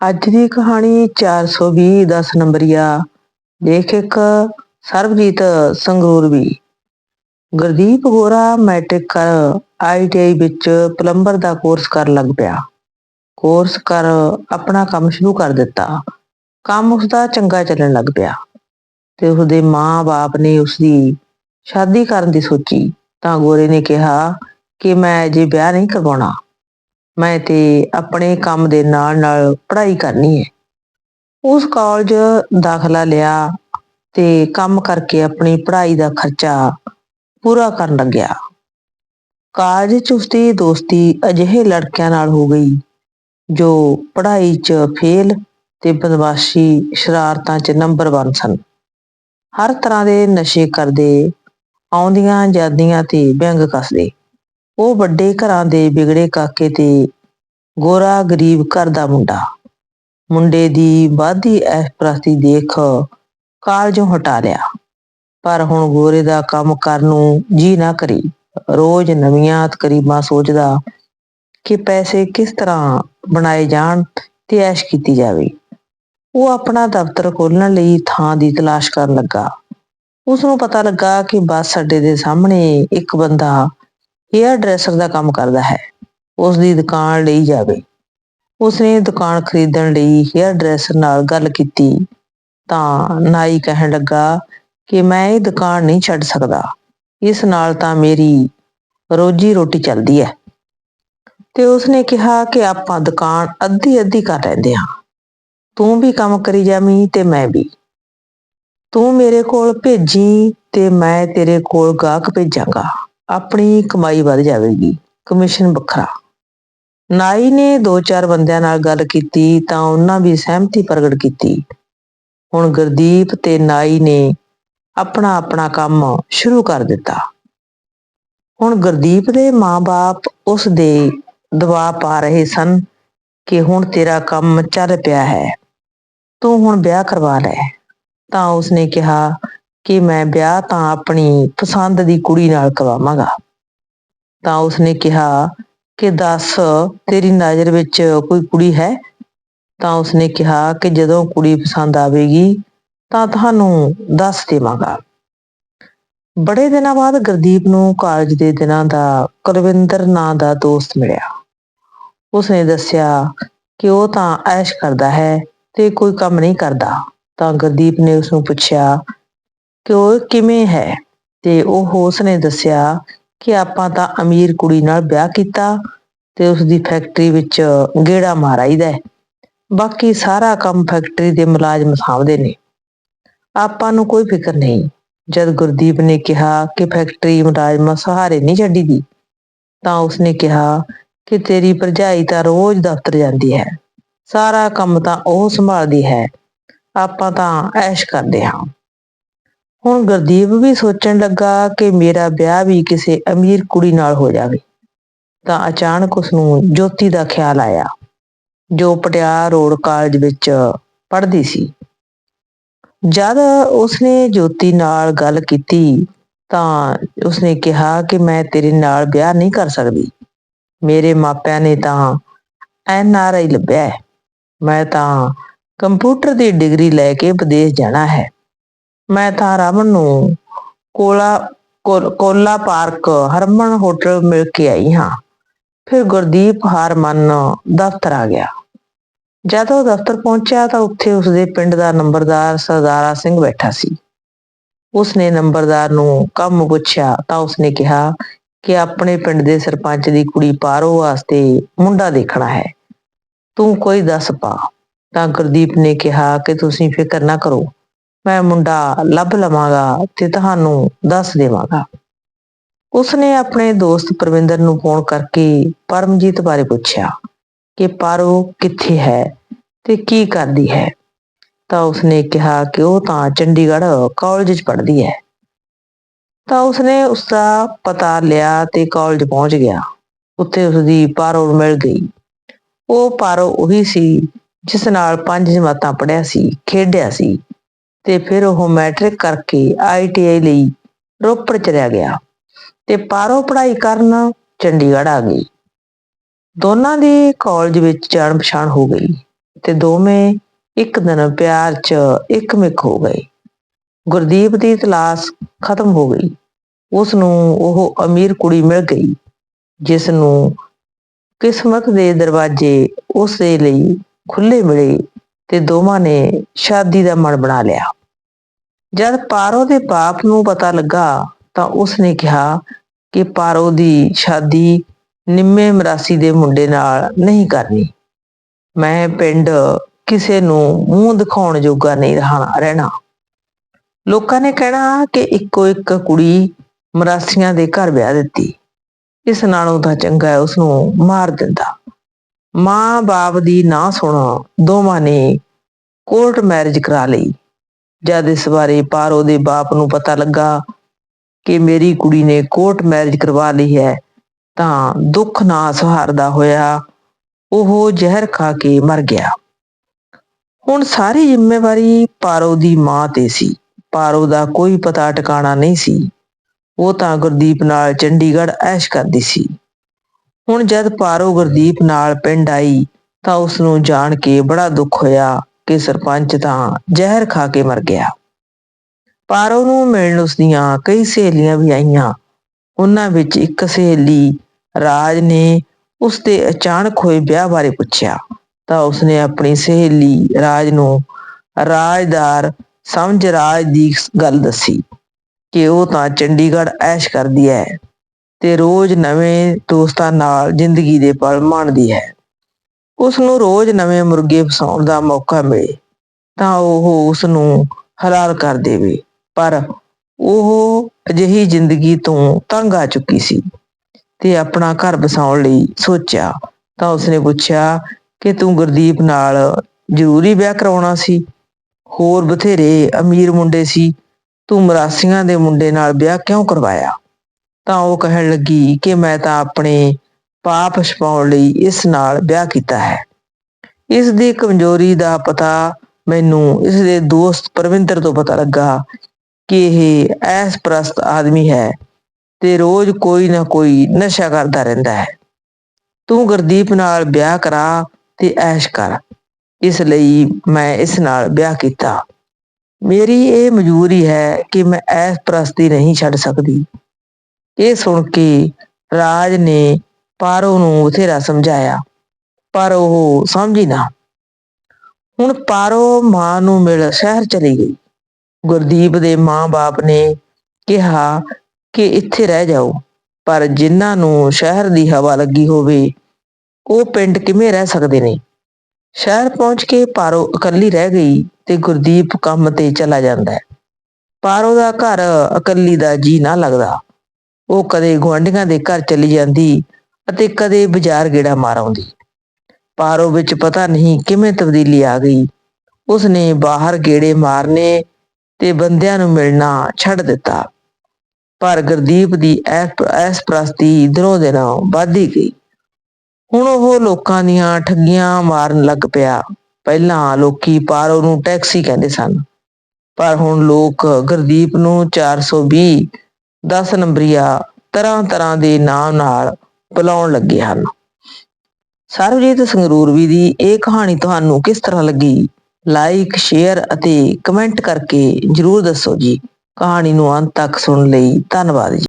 ਅੱਜ ਦੀ ਕਹਾਣੀ 420 10 ਨੰਬਰੀਆ। ਦੇਖ ਇੱਕ ਸਰਬਜੀਤ ਸੰਗਰੂਰਵੀ ਗੁਰਦੀਪ ਗੋਰਾ ਮੈਟ੍ਰਿਕ ਕਰ ਆਈਟੀਆਈ ਵਿੱਚ ਪਲੰਬਰ ਦਾ ਕੋਰਸ ਕਰਨ ਲੱਗ ਪਿਆ। ਕੋਰਸ ਕਰ ਆਪਣਾ ਕੰਮ ਸ਼ੁਰੂ ਕਰ ਦਿੱਤਾ। ਕੰਮ ਉਸਦਾ ਚੰਗਾ ਚੱਲਣ ਲੱਗ ਪਿਆ। ਤੇ ਉਸਦੇ ਮਾਂ-ਬਾਪ ਨੇ ਉਸਦੀ ਸ਼ਾਦੀ ਕਰਨ ਦੀ ਸੋਚੀ। ਤਾਂ ਗੋਰੇ ਨੇ ਕਿਹਾ ਕਿ ਮੈਂ ਅਜੇ ਵਿਆਹ ਨਹੀਂ ਕਰਵਾਉਣਾ। ਮੈਂ ਤੇ ਆਪਣੇ ਕੰਮ ਦੇ ਨਾਲ ਨਾਲ ਪੜ੍ਹਾਈ ਕਰਨੀ ਹੈ। ਉਸ ਕਾਲਜ ਦਾਖਲਾ ਲਿਆ ਤੇ ਕੰਮ ਕਰਕੇ ਆਪਣੀ ਪੜ੍ਹਾਈ ਦਾ ਖਰਚਾ ਪੂਰਾ ਕਰਨ ਲੱਗਿਆ। ਕਾਲਜ 'ਚ ਉਸਦੀ ਦੋਸਤੀ ਅਜਿਹੇ ਲੜਕਿਆਂ ਨਾਲ ਹੋ ਗਈ ਜੋ ਪੜ੍ਹਾਈ 'ਚ ਫੇਲ ਤੇ ਬਦਮਾਸ਼ੀ ਸ਼ਰਾਰਤਾਂ 'ਚ ਨੰਬਰ 1 ਸਨ। ਹਰ ਤਰ੍ਹਾਂ ਦੇ ਨਸ਼ੇ ਕਰਦੇ, ਆਉਂਦੀਆਂ, ਜਾਂਦੀਆਂ ਤੇ ਵਿਅੰਗ ਕੱਸਦੇ। ਉਹ ਵੱਡੇ ਘਰਾਂ ਦੇ ਵਿਗੜੇ ਕਾਕੇ ਤੇ ਗੋਰਾ ਗਰੀਬ ਘਰ ਦਾ ਮੁੰਡਾ। ਮੁੰਡੇ ਦੀ ਵਾਧੀ ਐਸ਼ਪ੍ਰਸਤੀ ਦੇਖ ਕਾਲਜੋਂ ਹਟਾ ਲਿਆ। ਪਰ ਹੁਣ ਗੋਰੇ ਦਾ ਕੰਮ ਕਰਨ ਨੂੰ ਜੀ ਨਾ ਕਰੀ। ਰੋਜ਼ ਨਵੀਆਂ ਤਕਰੀਬਾਂ ਸੋਚਦਾ ਕਿ ਪੈਸੇ ਕਿਸ ਤਰ੍ਹਾਂ ਬਣਾਏ ਜਾਣ ਤੇ ਐਸ਼ ਕੀਤੀ ਜਾਵੇ। ਉਹ ਆਪਣਾ ਦਫ਼ਤਰ ਖੋਲਣ ਲਈ ਥਾਂ ਦੀ ਤਲਾਸ਼ ਕਰਨ ਲੱਗਾ। ਉਸ ਨੂੰ ਪਤਾ ਲੱਗਾ ਕਿ ਬੱਸ ਅੱਡੇ ਦੇ ਸਾਹਮਣੇ ਇੱਕ ਬੰਦਾ ਹੇਅਰ ਡਰੈਸਰ ਦਾ ਕੰਮ ਕਰਦਾ ਹੈ। ਉਸ ਦੀ ਦੁਕਾਨ ਲਈ ਜਾਵੇ। ਉਸ ਨੇ ਦੁਕਾਨ ਖਰੀਦਣ ਲਈ ਹੇਅਰ ਡਰੈਸਰ ਨਾਲ ਗੱਲ ਕੀਤੀ। ਤਾਂ ਨਾਈ ਕਹਿਣ ਲੱਗਾ ਕਿ ਮੈਂ ਇਹ ਦੁਕਾਨ ਨਹੀਂ ਛੱਡ ਸਕਦਾ। ਇਸ ਨਾਲ ਤਾਂ ਮੇਰੀ ਰੋਜੀ ਰੋਟੀ ਚੱਲਦੀ ਹੈ। ਤੇ ਉਸਨੇ ਕਿਹਾ ਕਿ ਆਪਾਂ ਦੁਕਾਨ ਅੱਧੀ ਅੱਧੀ ਕਰ ਲੈਂਦੇ ਹਾਂ। ਤੂੰ ਵੀ ਕੰਮ ਕਰੀ ਜਾਵੀਂ ਤੇ ਮੈਂ ਵੀ। ਤੂੰ ਮੇਰੇ ਕੋਲ ਭੇਜੀ ਤੇ ਮੈਂ ਤੇਰੇ ਕੋਲ ਗਾਹਕ ਭੇਜਾਂਗਾ। ਆਪਣੀ ਕਮਾਈ ਵੱਧ ਜਾਵੇਗੀ। ਕਮਿਸ਼ਨ ਵੱਖਰਾ। ਨਾਈ ਨੇ ਦੋ ਚਾਰ ਬੰਦਿਆਂ ਨਾਲ ਗੱਲ ਕੀਤੀ ਤਾਂ ਉਹਨਾਂ ਵੀ ਸਹਿਮਤੀ ਪ੍ਰਗਟ ਕੀਤੀ। ਹੁਣ ਗੁਰਦੀਪ ਤੇ ਨਾਈ ਨੇ ਆਪਣਾ ਆਪਣਾ ਕੰਮ ਸ਼ੁਰੂ ਕਰ ਦਿੱਤਾ। ਹੁਣ ਗੁਰਦੀਪ ਦੇ ਮਾਪੇ ਉਸ ਦੇ ਦਬਾਅ ਪਾ ਰਹੇ ਸਨ ਕਿ ਹੁਣ ਤੇਰਾ ਕੰਮ ਚੱਲ ਪਿਆ ਹੈ। ਤੂੰ ਹੁਣ ਵਿਆਹ ਕਰਵਾ ਲੈ। ਤਾਂ ਉਸਨੇ ਕਿਹਾ ਕਿ ਮੈਂ ਵਿਆਹ ਤਾਂ ਆਪਣੀ ਪਸੰਦ ਦੀ ਕੁੜੀ ਨਾਲ ਕਰਵਾਵਾਂਗਾ ਤਾਂ ਉਸਨੇ ਕਿਹਾ ਕਿ ਦੱਸ, ਤੇਰੀ ਨਜ਼ਰ ਵਿੱਚ ਕੋਈ ਕੁੜੀ ਹੈ? ਤਾਂ ਉਸਨੇ ਕਿਹਾ ਕਿ ਜਦੋਂ ਕੁੜੀ ਪਸੰਦ ਆਵੇਗੀ ਤਾਂ ਤੁਹਾਨੂੰ ਦੱਸ ਦੇਵਾਂਗਾ। ਬੜੇ ਦਿਨਾਂ ਬਾਅਦ ਗੁਰਦੀਪ ਨੂੰ ਕਾਲਜ ਦੇ ਦਿਨਾਂ ਦਾ ਕੁਲਵਿੰਦਰ ਨਾਂ ਦਾ ਦੋਸਤ ਮਿਲਿਆ। ਉਸਨੇ ਦੱਸਿਆ ਕਿ ਉਹ ਤਾਂ ਐਸ਼ ਕਰਦਾ ਹੈ ਤੇ ਕੋਈ ਕੰਮ ਨਹੀਂ ਕਰਦਾ। ਤਾਂ ਗੁਰਦੀਪ ਨੇ ਉਸ ਨੂੰ ਪੁੱਛਿਆ ਕਿ ਉਹ ਕਿਵੇਂ ਹੈ? ਤੇ ਉਹ ਹੋਸ ਨੇ ਦੱਸਿਆ ਕਿ ਆਪਾਂ ਤਾਂ ਅਮੀਰ ਕੁੜੀ ਨਾਲ ਵਿਆਹ ਕੀਤਾ ਤੇ ਉਸ ਦੀ ਫੈਕਟਰੀ ਵਿੱਚ ਗੇੜਾ ਮਾਰਾਈਦਾ ਬਾਕੀ ਸਾਰਾ ਕੰਮ ਫੈਕਟਰੀ ਦੇ ਮੁਲਾਜ਼ਮ ਸਾਂਭਦੇ ਨੇ। ਆਪਾਂ ਨੂੰ ਕੋਈ ਫਿਕਰ ਨਹੀਂ। ਜਦ ਗੁਰਦੀਪ ਨੇ ਕਿਹਾ ਕਿ ਫੈਕਟਰੀ ਮੁਲਾਜ਼ਮ ਸਹਾਰੇ ਨਹੀਂ ਛੱਡੀਦੀ, ਤਾਂ ਉਸਨੇ ਕਿਹਾ ਕਿ ਤੇਰੀ ਭਰਜਾਈ ਤਾਂ ਰੋਜ਼ ਦਫ਼ਤਰ ਜਾਂਦੀ ਹੈ। ਸਾਰਾ ਕੰਮ ਤਾਂ ਉਹ ਸੰਭਾਲਦੀ ਹੈ। ਆਪਾਂ ਤਾਂ ਐਸ਼ ਕਰਦੇ ਹਾਂ। ਹੁਣ ਗੁਰਦੀਪ ਵੀ ਸੋਚਣ ਲੱਗਾ ਕਿ ਮੇਰਾ ਵਿਆਹ ਵੀ ਕਿਸੇ ਅਮੀਰ ਕੁੜੀ ਨਾਲ ਹੋ ਜਾਵੇ। ਤਾਂ ਅਚਾਨਕ ਉਸ ਨੂੰ ਜੋਤੀ ਦਾ ਖਿਆਲ ਆਇਆ, ਜੋ ਪਟਿਆਲਾ ਰੋਡ ਕਾਲਜ ਵਿੱਚ ਪੜ੍ਹਦੀ ਸੀ। ਜਦ ਉਸਨੇ ਜੋਤੀ ਨਾਲ ਗੱਲ ਕੀਤੀ, ਤਾਂ ਉਸਨੇ ਕਿਹਾ ਕਿ ਮੈਂ ਤੇਰੇ ਨਾਲ ਵਿਆਹ ਨਹੀਂ ਕਰ ਸਕਦੀ। ਮੇਰੇ ਮਾਪਿਆਂ ਨੇ ਤਾਂ ਐਨ ਆਰ ਆਈ ਲੱਭਿਆ ਹੈ। ਮੈਂ ਤਾਂ ਕੰਪਿਊਟਰ ਦੀ ਡਿਗਰੀ ਲੈ ਕੇ ਵਿਦੇਸ਼ ਜਾਣਾ ਹੈ। ਮੈਂ ਤਾਂ ਰਮਨ ਨੂੰ ਕੋਲਾ ਕੋਲਾ ਪਾਰਕ, ਹਰਮਨ ਹੋਟਲ ਮਿਲ ਕੇ ਆਈ ਹਾਂ। ਫਿਰ ਗੁਰਦੀਪ ਹਰਮਨ ਦਫ਼ਤਰ ਆ ਗਿਆ। ਜਦੋਂ ਦਫ਼ਤਰ ਪਹੁੰਚਿਆ ਤਾਂ ਉੱਥੇ ਉਸਦੇ ਪਿੰਡ ਦਾ ਨੰਬਰਦਾਰ ਸਰਦਾਰਾ ਸਿੰਘ ਬੈਠਾ ਸੀ। ਉਸਨੇ ਨੰਬਰਦਾਰ ਨੂੰ ਕੰਮ ਪੁੱਛਿਆ ਤਾਂ ਉਸਨੇ ਕਿਹਾ ਕਿ ਆਪਣੇ ਪਿੰਡ ਦੇ ਸਰਪੰਚ ਦੀ ਕੁੜੀ ਪਾਰੋ ਵਾਸਤੇ ਮੁੰਡਾ ਦੇਖਣਾ ਹੈ। ਤੂੰ ਕੋਈ ਦੱਸ ਪਾ। ਤਾਂ ਗੁਰਦੀਪ ਨੇ ਕਿਹਾ ਕਿ ਤੁਸੀਂ ਫਿਕਰ ਨਾ ਕਰੋ। ਮੈਂ ਮੁੰਡਾ ਲੱਭ ਲਵਾਂਗਾ ਤੇ ਤੁਹਾਨੂੰ ਦੱਸ ਦੇਵਾਂਗਾ। ਉਸਨੇ ਆਪਣੇ ਦੋਸਤ ਪਰਵਿੰਦਰ ਨੂੰ ਫੋਨ ਕਰਕੇ ਪਰਮਜੀਤ ਬਾਰੇ ਪੁੱਛਿਆ ਕਿ ਪਾਰੋ ਕਿੱਥੇ ਹੈ ਤੇ ਕੀ ਕਰਦੀ ਹੈ? ਤਾਂ ਉਸਨੇ ਕਿਹਾ ਕਿ ਉਹ ਤਾਂ ਚੰਡੀਗੜ੍ਹ ਕਾਲਜ 'ਚ ਪੜ੍ਹਦੀ ਹੈ। ਤਾਂ ਉਸਨੇ ਉਸ ਦਾ ਪਤਾ ਲਿਆ ਤੇ ਕਾਲਜ ਪਹੁੰਚ ਗਿਆ। ਉੱਥੇ ਉਸਦੀ ਪਾਰੋ ਮਿਲ ਗਈ। ਉਹ ਪਾਰੋ ਉਹੀ ਸੀ ਜਿਸ ਨਾਲ ਪੰਜ ਜਮਾਤਾਂ ਪੜ੍ਹਿਆ ਸੀ, ਖੇਡਿਆ ਸੀ। ਤੇ ਫਿਰ ਉਹ ਮੈਟ੍ਰਿਕ ਕਰਕੇ ਆਈਟੀਆਈ ਲਈ ਰੋਪੜ ਚਲਿਆ ਗਿਆ ਤੇ ਪਾਰੋਂ ਪੜ੍ਹਾਈ ਕਰਨ ਚੰਡੀਗੜ੍ਹ ਆ ਗਈ। ਦੋਨਾਂ ਦੀ ਕਾਲਜ ਵਿੱਚ ਜਾਣ ਪਛਾਣ ਹੋ ਗਈ ਤੇ ਦੋਵੇਂ ਇੱਕ ਦਿਨ ਪਿਆਰ 'ਚ ਇੱਕਮਿਕ ਹੋ ਗਏ। ਗੁਰਦੀਪ ਦੀ ਤਲਾਸ਼ ਖਤਮ ਹੋ ਗਈ। ਉਸ ਨੂੰ ਉਹ ਅਮੀਰ ਕੁੜੀ ਮਿਲ ਗਈ ਜਿਸ ਨੂੰ ਕਿਸਮਤ ਦੇ ਦਰਵਾਜ਼ੇ ਉਸ ਲਈ ਖੁੱਲੇ ਮਿਲੇ ਤੇ ਦੋਵਾਂ ਨੇ ਸ਼ਾਦੀ ਦਾ ਮਨ ਬਣਾ ਲਿਆ। ਜਦ ਪਾਰੋ ਦੇ ਬਾਪ ਨੂੰ ਪਤਾ ਲੱਗਾ ਤਾਂ ਉਸਨੇ ਕਿਹਾ ਕਿ ਪਾਰੋ ਦੀ ਸ਼ਾਦੀ ਨਿੰਮੇ ਮਰਾਸੀ ਦੇ ਮੁੰਡੇ ਨਾਲ ਨਹੀਂ ਕਰਨੀ। ਮੈਂ ਪਿੰਡ ਕਿਸੇ ਨੂੰ ਮੂੰਹ ਦਿਖਾਉਣ ਜੋਗਾ ਨਹੀਂ ਰਹਾ, ਰਹਿਣਾ। ਲੋਕਾਂ ਨੇ ਕਹਿਣਾ ਕਿ ਇੱਕੋ ਇੱਕ ਕੁੜੀ ਮਰਾਸੀਆਂ ਦੇ ਘਰ ਵਿਆਹ ਦਿੱਤੀ। ਇਸ ਨਾਲੋਂ ਤਾਂ ਚੰਗਾ ਹੈ ਉਸ ਨੂੰ ਮਾਰ ਦਿੰਦਾ। ਮਾਂ ਬਾਪ ਦੀ ਨਾ ਸੁਣੋ, ਦੋਵਾਂ ਨੇ ਕੋਰਟ ਮੈਰਿਜ ਕਰਾ ਲਈ। ਜਦ ਇਸ ਬਾਰੇ ਪਾਰੋ ਦੇ ਬਾਪ ਨੂੰ ਪਤਾ ਲੱਗਾ ਕਿ ਮੇਰੀ ਕੁੜੀ ਨੇ ਕੋਰਟ ਮੈਰਿਜ ਕਰਵਾ ਲਈ ਹੈ, ਤਾਂ ਦੁੱਖ ਨਾ ਸਹਾਰਦਾ ਹੋਇਆ ਉਹ ਜ਼ਹਿਰ ਖਾ ਕੇ ਮਰ ਗਿਆ। ਹੁਣ ਸਾਰੀ ਜ਼ਿੰਮੇਵਾਰੀ ਪਾਰੋ ਦੀ ਮਾਂ ਤੇ ਸੀ। ਪਾਰੋ ਦਾ ਕੋਈ ਪਤਾ ਟਿਕਾਣਾ ਨਹੀਂ ਸੀ। ਉਹ ਤਾਂ ਗੁਰਦੀਪ ਨਾਲ ਚੰਡੀਗੜ੍ਹ ਐਸ਼ ਕਰਦੀ ਸੀ। ਹੁਣ ਜਦ ਪਾਰੋ ਗੁਰਦੀਪ ਨਾਲ ਪਿੰਡ ਆਈ, ਤਾਂ ਉਸ ਨੂੰ ਜਾਣ ਕੇ ਬੜਾ ਦੁੱਖ ਹੋਇਆ ਕਿ ਸਰਪੰਚ ਤਾਂ ਜ਼ਹਿਰ ਖਾ ਕੇ ਮਰ ਗਿਆ। ਪਾਰੋ ਨੂੰ ਮਿਲਣ ਉਸ ਦੀਆਂ ਕਈ ਸਹੇਲੀਆਂ ਵੀ ਆਈਆਂ। ਉਹਨਾਂ ਵਿੱਚ ਇੱਕ ਸਹੇਲੀ ਰਾਜ ਨੇ ਉਸ ਦੇ ਅਚਾਨਕ ਹੋਏ ਵਿਆਹ ਬਾਰੇ ਪੁੱਛਿਆ। ਤਾਂ ਉਸਨੇ ਆਪਣੀ ਸਹੇਲੀ ਰਾਜ ਨੂੰ ਰਾਜਦਾਰ ਸਮਝ ਰਾਜ ਦੀ ਗੱਲ ਦੱਸੀ ਕਿ ਉਹ ਤਾਂ ਚੰਡੀਗੜ੍ਹ ਐਸ਼ ਕਰਦੀ ਹੈ। ਤੇ ਰੋਜ਼ ਨਵੇਂ ਦੋਸਤਾਂ ਨਾਲ ਜ਼ਿੰਦਗੀ ਦੇ ਪਲ ਮਾਣਦੀ ਹੈ। ਉਸ ਨੂੰ ਰੋਜ਼ ਨਵੇਂ ਮੁਰਗੇ ਫਸਾਉਣ ਦਾ ਮੌਕਾ ਮਿਲੇ, ਤਾਂ ਉਹ ਉਸ ਨੂੰ ਹਲਾਲ ਕਰ ਦੇਵੇ। ਪਰ ਉਹ ਅਜਿਹੀ ਜ਼ਿੰਦਗੀ ਤੋਂ ਤੰਗ ਆ ਚੁੱਕੀ ਸੀ ਤੇ ਆਪਣਾ ਘਰ ਬਸਾਉਣ ਲਈ ਸੋਚਿਆ, ਤਾਂ ਉਸਨੇ ਪੁੱਛਿਆ ਕਿ ਤੂੰ ਗੁਰਦੀਪ ਨਾਲ ਜ਼ਰੂਰੀ ਵਿਆਹ ਕਰਾਉਣਾ ਸੀ? ਹੋਰ ਬਥੇਰੇ ਅਮੀਰ ਮੁੰਡੇ ਸੀ, ਤੂੰ ਮਰਾਸੀਆਂ ਦੇ ਮੁੰਡੇ ਨਾਲ ਵਿਆਹ ਕਿਉਂ ਕਰਵਾਇਆ? ਤਾਂ ਉਹ ਕਹਿਣ ਲੱਗੀ ਕਿ ਮੈਂ ਤਾਂ ਆਪਣੇ ਪਾਪ ਛਪਾਉਣ ਲਈ ਇਸ ਨਾਲ ਵਿਆਹ ਕੀਤਾ ਹੈ। ਇਸ ਦੀ ਕਮਜ਼ੋਰੀ ਦਾ ਪਤਾ ਮੈਨੂੰ ਇਸ ਦੇ ਦੋਸਤ ਪਰਵਿੰਦਰ ਤੋਂ ਪਤਾ ਲੱਗਾ ਕਿ ਇਹ ਐਸ ਪ੍ਰਸਤ ਆਦਮੀ ਹੈ ਤੇ ਰੋਜ਼ ਕੋਈ ਨਾ ਕੋਈ ਨਸ਼ਾ ਕਰਦਾ ਰਹਿੰਦਾ ਹੈ। ਤੂੰ ਗੁਰਦੀਪ ਨਾਲ ਵਿਆਹ ਕਰਾ ਤੇ ਐਸ਼ ਕਰ। ਇਸ ਲਈ ਮੈਂ ਇਸ ਨਾਲ ਵਿਆਹ ਕੀਤਾ। ਮੇਰੀ ਇਹ ਮਜਬੂਰੀ ਹੈ ਕਿ ਮੈਂ ਐਸ ਪ੍ਰਸਤੀ ਨਹੀਂ ਛੱਡ ਸਕਦੀ। ਇਹ ਸੁਣ ਕੇ ਰਾਜ ਨੇ ਪਾਰੋ ਨੂੰ ਬਥੇਰਾ ਸਮਝਾਇਆ, ਪਰ ਉਹ ਸਮਝੀ ਨਾ। ਹੁਣ ਪਾਰੋ ਮਾਂ ਨੂੰ ਮਿਲ ਸ਼ਹਿਰ ਚਲੀ ਗਈ। ਗੁਰਦੀਪ ਦੇ ਮਾਂ-ਬਾਪ ਨੇ ਕਿਹਾ ਕਿ ਇੱਥੇ ਰਹਿ ਜਾਓ, ਪਰ ਜਿਨ੍ਹਾਂ ਨੂੰ ਸ਼ਹਿਰ ਦੀ ਹਵਾ ਲੱਗੀ ਹੋਵੇ, ਉਹ ਪਿੰਡ ਕਿਵੇਂ ਰਹਿ ਸਕਦੇ ਨੇ? ਸ਼ਹਿਰ ਪਹੁੰਚ ਕੇ ਪਾਰੋ ਇਕੱਲੀ ਰਹਿ ਗਈ ਤੇ ਗੁਰਦੀਪ ਕੰਮ ਤੇ ਚਲਾ ਜਾਂਦਾ ਹੈ। ਪਾਰੋ ਦਾ ਘਰ ਇਕੱਲੀ ਦਾ ਜੀ ਨਾ ਲੱਗਦਾ। ਉਹ ਕਦੇ ਗੁਆਂਢੀਆਂ ਦੇ ਘਰ ਚਲੀ ਜਾਂਦੀ ਅਤੇ ਕਦੇ ਬਾਜ਼ਾਰ ਗੇੜਾ ਮਾਰ ਆਉਂਦੀ। ਪਾਰੋ ਵਿੱਚ ਪਤਾ ਨਹੀਂ ਕਿਵੇਂ ਤਬਦੀਲੀ ਆ ਗਈ। ਉਸਨੇ ਬਾਹਰ ਗੇੜੇ ਮਾਰਨੇ ਤੇ ਬੰਦਿਆਂ ਨੂੰ ਮਿਲਣਾ ਛੱਡ ਦਿੱਤਾ। ਪਰ ਗੁਰਦੀਪ ਦੀ ਐਸ ਪ੍ਰਸਤੀ ਦਿਨੋਂ ਦਿਨ ਵੱਧਦੀ ਗਈ। ਹੁਣ ਉਹ ਲੋਕਾਂ ਦੀਆਂ ਠੱਗੀਆਂ ਮਾਰਨ ਲੱਗ ਪਿਆ। ਪਹਿਲਾਂ ਲੋਕੀ ਪਾਰੋ ਨੂੰ ਟੈਕਸੀ ਕਹਿੰਦੇ ਸਨ। ਪਰ ਹੁਣ ਲੋਕ ਗੁਰਦੀਪ ਨੂੰ 420 10 ਨੰਬਰੀਆ ਤਰ੍ਹਾਂ ਤਰ੍ਹਾਂ ਦੇ ਨਾਮ ਨਾਲ ਬੁਲਾਉਣ ਲੱਗੇ ਹਨ। ਸਰਬਜੀਤ ਸੰਗਰੂਰਵੀ ਦੀ ਇਹ ਕਹਾਣੀ ਤੁਹਾਨੂੰ ਕਿਸ ਤਰ੍ਹਾਂ ਲੱਗੀ? ਲਾਈਕ ਸ਼ੇਅਰ ਅਤੇ ਕਮੈਂਟ ਕਰਕੇ ਜਰੂਰ ਦੱਸੋ ਜੀ। ਕਹਾਣੀ ਨੂੰ ਅੰਤ ਤੱਕ ਸੁਣਨ ਲਈ ਧੰਨਵਾਦ ਜੀ।